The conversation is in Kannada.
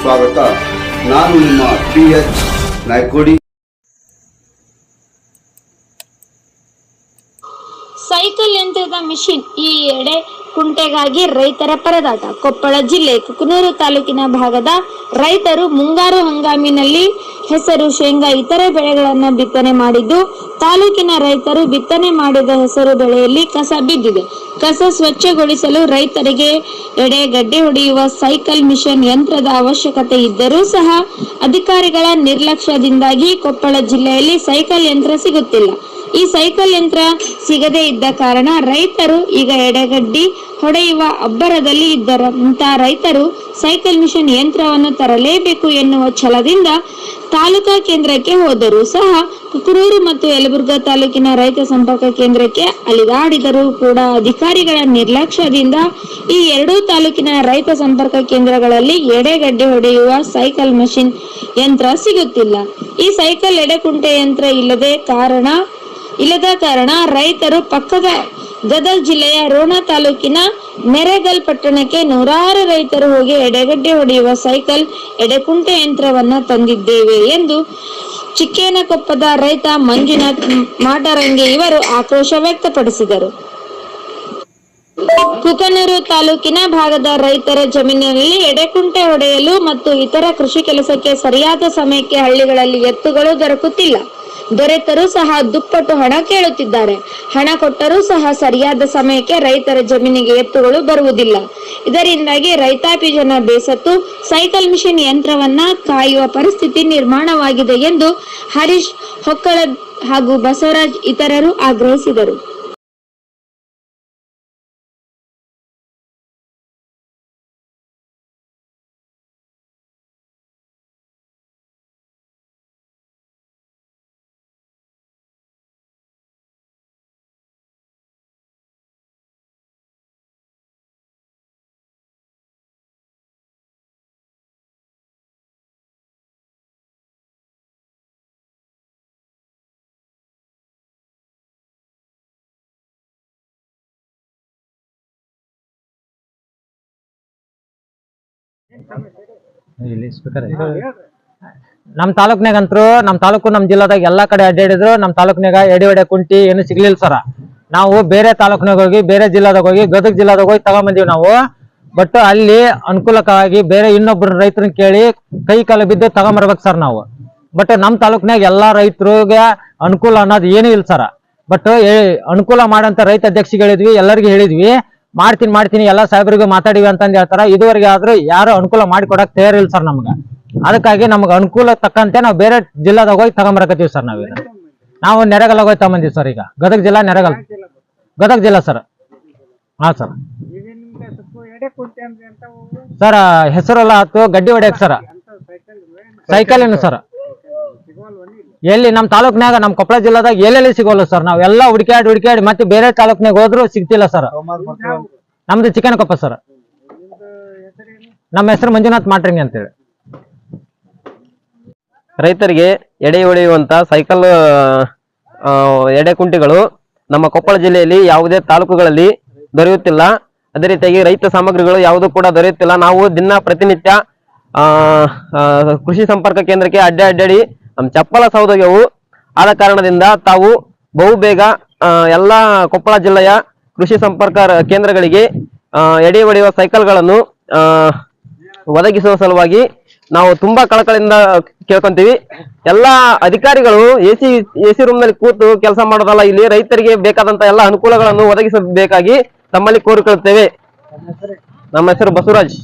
ಸ್ವಾಗತ. ನಾನು ನಿಮ್ಮ ಪಿ ಎಚ್ ನಾಯ್ಕೋಡಿ. ಸೈಕಲ್ ಯಂತ್ರದ ಮಿಷಿನ್ ಈ ಎಡೆ ಕುಂಟೆಗಾಗಿ ರೈತರ ಪರದಾಟ. ಕೊಪ್ಪಳ ಜಿಲ್ಲೆ ಕುಕನೂರು ತಾಲೂಕಿನ ಭಾಗದ ರೈತರು ಮುಂಗಾರು ಹಂಗಾಮಿನಲ್ಲಿ ಹೆಸರು, ಶೇಂಗಾ, ಇತರೆ ಬೆಳೆಗಳನ್ನು ಬಿತ್ತನೆ ಮಾಡಿದ್ದು, ತಾಲೂಕಿನ ರೈತರು ಬಿತ್ತನೆ ಮಾಡಿದ ಹೆಸರು ಬೆಳೆಯಲ್ಲಿ ಕಸ ಬಿದ್ದಿದೆ. ಕಸ ಸ್ವಚ್ಛಗೊಳಿಸಲು ರೈತರಿಗೆ ಎಡೆ ಗಡ್ಡೆ ಹೊಡೆಯುವ ಸೈಕಲ್ ಮಿಷನ್ ಯಂತ್ರದ ಅವಶ್ಯಕತೆ ಇದ್ದರೂ ಸಹ ಅಧಿಕಾರಿಗಳ ನಿರ್ಲಕ್ಷ್ಯದಿಂದಾಗಿ ಕೊಪ್ಪಳ ಜಿಲ್ಲೆಯಲ್ಲಿ ಸೈಕಲ್ ಯಂತ್ರ ಸಿಗುತ್ತಿಲ್ಲ. ಈ ಸೈಕಲ್ ಯಂತ್ರ ಸಿಗದೇ ಇದ್ದ ಕಾರಣ ರೈತರು ಈಗ ಎಡೆಗಡ್ಡಿ ಹೊಡೆಯುವ ಅಬ್ಬರದಲ್ಲಿ ಇದ್ದರಂತ ರೈತರು ಸೈಕಲ್ ಮಿಷನ್ ಯಂತ್ರವನ್ನು ತರಲೇಬೇಕು ಎನ್ನುವ ಛಲದಿಂದ ತಾಲೂಕಾ ಕೇಂದ್ರಕ್ಕೆ ಹೋದರು. ಸಹ ಕುಕರೂರು ಮತ್ತು ಯಲಬುರ್ಗಾ ತಾಲೂಕಿನ ರೈತ ಸಂಪರ್ಕ ಕೇಂದ್ರಕ್ಕೆ ಅಲಿದಾಡಿದರೂ. ಕೂಡ ಅಧಿಕಾರಿಗಳ ನಿರ್ಲಕ್ಷ್ಯದಿಂದ ಈ ಎರಡೂ ತಾಲೂಕಿನ ರೈತ ಸಂಪರ್ಕ ಕೇಂದ್ರಗಳಲ್ಲಿ ಎಡೆಗಡ್ಡೆ ಹೊಡೆಯುವ ಸೈಕಲ್ ಮಷಿನ್ ಯಂತ್ರ ಸಿಗುತ್ತಿಲ್ಲ. ಈ ಸೈಕಲ್ ಎಡೆಕುಂಟೆ ಯಂತ್ರ ಇಲ್ಲದೆ ಕಾರಣ ಇಲ್ಲದ ಕಾರಣ ರೈತರು ಪಕ್ಕದ ಗದಗ ಜಿಲ್ಲೆಯ ರೋಣ ತಾಲೂಕಿನ ನೆರೆಗಲ್ ಪಟ್ಟಣಕ್ಕೆ ನೂರಾರು ರೈತರು ಹೋಗಿ ಎಡೆಗಡ್ಡೆ ಹೊಡೆಯುವ ಸೈಕಲ್ ಎಡೆಕುಂಟೆ ಯಂತ್ರವನ್ನ ತಂದಿದ್ದೇವೆ ಎಂದು ಚಿಕ್ಕೇನಕೊಪ್ಪದ ರೈತ ಮಂಜುನಾಥ್ ಮಾಟರಂಗೆ ಇವರು ಆಕ್ರೋಶ ವ್ಯಕ್ತಪಡಿಸಿದರು. ಕುಕನೂರು ತಾಲೂಕಿನ ಭಾಗದ ರೈತರ ಜಮೀನಿನಲ್ಲಿ ಎಡೆಕುಂಟೆ ಹೊಡೆಯಲು ಮತ್ತು ಇತರ ಕೃಷಿ ಕೆಲಸಕ್ಕೆ ಸರಿಯಾದ ಸಮಯಕ್ಕೆ ಹಳ್ಳಿಗಳಲ್ಲಿ ಎತ್ತುಗಳು ದೊರಕುತ್ತಿಲ್ಲ. ದೊರೆತರೂ ಸಹ ದುಪ್ಪಟ್ಟು ಹಣ ಕೇಳುತ್ತಿದ್ದಾರೆ. ಹಣ ಕೊಟ್ಟರೂ ಸಹ ಸರಿಯಾದ ಸಮಯಕ್ಕೆ ರೈತರ ಜಮೀನಿಗೆ ಎತ್ತುಗಳು ಬರುವುದಿಲ್ಲ. ಇದರಿಂದಾಗಿ ರೈತಾಪಿ ಜನ ಬೇಸತ್ತು ಸೈಕಲ್ ಮಿಷನ್ ಯಂತ್ರವನ್ನ ಕಾಯುವ ಪರಿಸ್ಥಿತಿ ನಿರ್ಮಾಣವಾಗಿದೆ ಎಂದು ಹರೀಶ್ ಹೊಕ್ಕಳ ಹಾಗೂ ಬಸವರಾಜ್ ಇತರರು ಆಗ್ರಹಿಸಿದರು. ಇಲ್ಲಿ ಸ್ಪೀಕರ್ ನಮ್ ತಾಲೂಕ್ನಾಗಂತ್ರು ನಮ್ ತಾಲೂಕು ನಮ್ ಜಿಲ್ಲಾದಾಗ ಎಲ್ಲಾ ಕಡೆ ಅಡ್ಡಾಡಿದ್ರು ನಮ್ ತಾಲೂಕ್ನಾಗ ಎಡೆ ಒಡೆ ಕುಂಟಿ ಏನು ಸಿಗ್ಲಿಲ್ಲ ಸರ. ನಾವು ಬೇರೆ ತಾಲೂಕ್ನಾಗ ಹೋಗಿ ಬೇರೆ ಜಿಲ್ಲಾದಾಗ ಹೋಗಿ ಗದಗ ಜಿಲ್ಲಾದಾಗ ಹೋಗಿ ತಗೊಂಬಂದಿವಿ ನಾವು. ಬಟ್ ಅಲ್ಲಿ ಅನುಕೂಲಕ್ಕಾಗಿ ಬೇರೆ ಇನ್ನೊಬ್ರು ರೈತರನ್ನ ಕೇಳಿ ಕೈ ಕಾಲು ಬಿದ್ದು ತಗೊಂಬರ್ಬೇಕು ಸರ್ ನಾವು. ಬಟ್ ನಮ್ ತಾಲೂಕ್ನಾಗ ಎಲ್ಲಾ ರೈತರಿಗೆ ಅನುಕೂಲ ಅನ್ನೋದು ಏನೂ ಇಲ್ಲ ಸರ. ಬಟ್ ಅನುಕೂಲ ಮಾಡಂತ ರೈತ ಅಧ್ಯಕ್ಷಿಗೆ ಹೇಳಿದ್ವಿ ಎಲ್ಲರಿಗೂ ಹೇಳಿದ್ವಿ. ಮಾಡ್ತೀನಿ ಮಾಡ್ತೀನಿ, ಎಲ್ಲಾ ಸಾಹೇಬರಿಗೂ ಮಾತಾಡಿವಿ ಅಂತಂದ್ ಹೇಳ್ತಾರ. ಇದುವರೆಗೆ ಆದ್ರೂ ಯಾರು ಅನುಕೂಲ ಮಾಡಿ ತಯಾರಿಲ್ಲ ಸರ್ ನಮ್ಗ. ಅದಕ್ಕಾಗಿ ನಮ್ಗೆ ಅನುಕೂಲ ತಕ್ಕಂತೆ ನಾವು ಬೇರೆ ಜಿಲ್ಲಾದಾಗ ಹೋಗಿ ತಗೊಂಬರಕತ್ತೀವಿ ಸರ್ ನಾವೀಗ. ನಾವು ನೆರೆಗಲ್ ಹೋಗಿ ತಗೊಂಬಂದಿವಿ ಸರ್ ಈಗ. ಗದಗ ಜಿಲ್ಲಾ ನೆರಗಲ್ ಗದಗ ಜಿಲ್ಲಾ ಸರ್. ಹಾ ಸರ್. ಸರ್ ಹೆಸರೆಲ್ಲ ಆಯ್ತು, ಗಡ್ಡಿ ಹೊಡ್ಯಾಕ ಸರ್. ಸೈಕಲ್ ಏನು ಸರ್? ಎಲ್ಲಿ ನಮ್ಮ ತಾಲೂಕ್ನಾಗ ನಮ್ಮ ಕೊಪ್ಪಳ ಜಿಲ್ಲಾದಾಗ ಎಲ್ಲೆಲ್ಲಿ ಸಿಗೋಲ್ಲ ಸರ್? ನಾವೆಲ್ಲ ಹುಡುಕಾಡಿ ಹುಡುಕಾಡಿ ಮತ್ತೆ ಬೇರೆ ತಾಲೂಕ್ನಾಗ ಹೋದ್ರು ಸಿಗ್ತಿಲ್ಲ ಸರ್. ನಮ್ದು ಚಿಕನ್ ಕೊಪ್ಪ ಸರ್. ನಮ್ಮ ಹೆಸರು ಮಂಜುನಾಥ್ ಮಾಟ್ರಿಂಗ್ ಅಂತೇಳಿ. ರೈತರಿಗೆ ಎಡೆ ಹೊಡೆಯುವಂತ ಸೈಕಲ್ ಆ, ಎಡೆ ಕುಂಟಿಗಳು ನಮ್ಮ ಕೊಪ್ಪಳ ಜಿಲ್ಲೆಯಲ್ಲಿ ಯಾವುದೇ ತಾಲೂಕುಗಳಲ್ಲಿ ದೊರೆಯುತ್ತಿಲ್ಲ. ಅದೇ ರೀತಿಯಾಗಿ ರೈತ ಸಾಮಗ್ರಿಗಳು ಯಾವುದು ಕೂಡ ದೊರೆಯುತ್ತಿಲ್ಲ. ನಾವು ದಿನ ಪ್ರತಿನಿತ್ಯ ಕೃಷಿ ಸಂಪರ್ಕ ಕೇಂದ್ರಕ್ಕೆ ಅಡ್ಡ ಅಡ್ಡಾಡಿ ನಮ್ಮ ಚಪ್ಪಲ ಸೌದೋಗ್ಯವು ಆದ ಕಾರಣದಿಂದ ತಾವು ಬಹುಬೇಗ ಎಲ್ಲ ಕೊಪ್ಪಳ ಜಿಲ್ಲೆಯ ಕೃಷಿ ಸಂಪರ್ಕ ಕೇಂದ್ರಗಳಿಗೆ ಎಡೆ ಹೊಡೆಯುವ ಸೈಕಲ್ಗಳನ್ನು ಒದಗಿಸುವ ಸಲುವಾಗಿ ನಾವು ತುಂಬಾ ಕಳಕಳಿಂದ ಕೇಳ್ಕೊಂತೀವಿ. ಎಲ್ಲಾ ಅಧಿಕಾರಿಗಳು ಎ ಸಿ ಎ ಸಿ ರೂಮ್ನಲ್ಲಿ ಕೂತು ಕೆಲಸ ಮಾಡೋದಲ್ಲ, ಇಲ್ಲಿ ರೈತರಿಗೆ ಬೇಕಾದಂತ ಎಲ್ಲ ಅನುಕೂಲಗಳನ್ನು ಒದಗಿಸಬೇಕಾಗಿ ತಮ್ಮಲ್ಲಿ ಕೋರಿಕೊಳ್ಳುತ್ತೇವೆ. ನಮ್ಮ ಹೆಸರು ಬಸವರಾಜ್.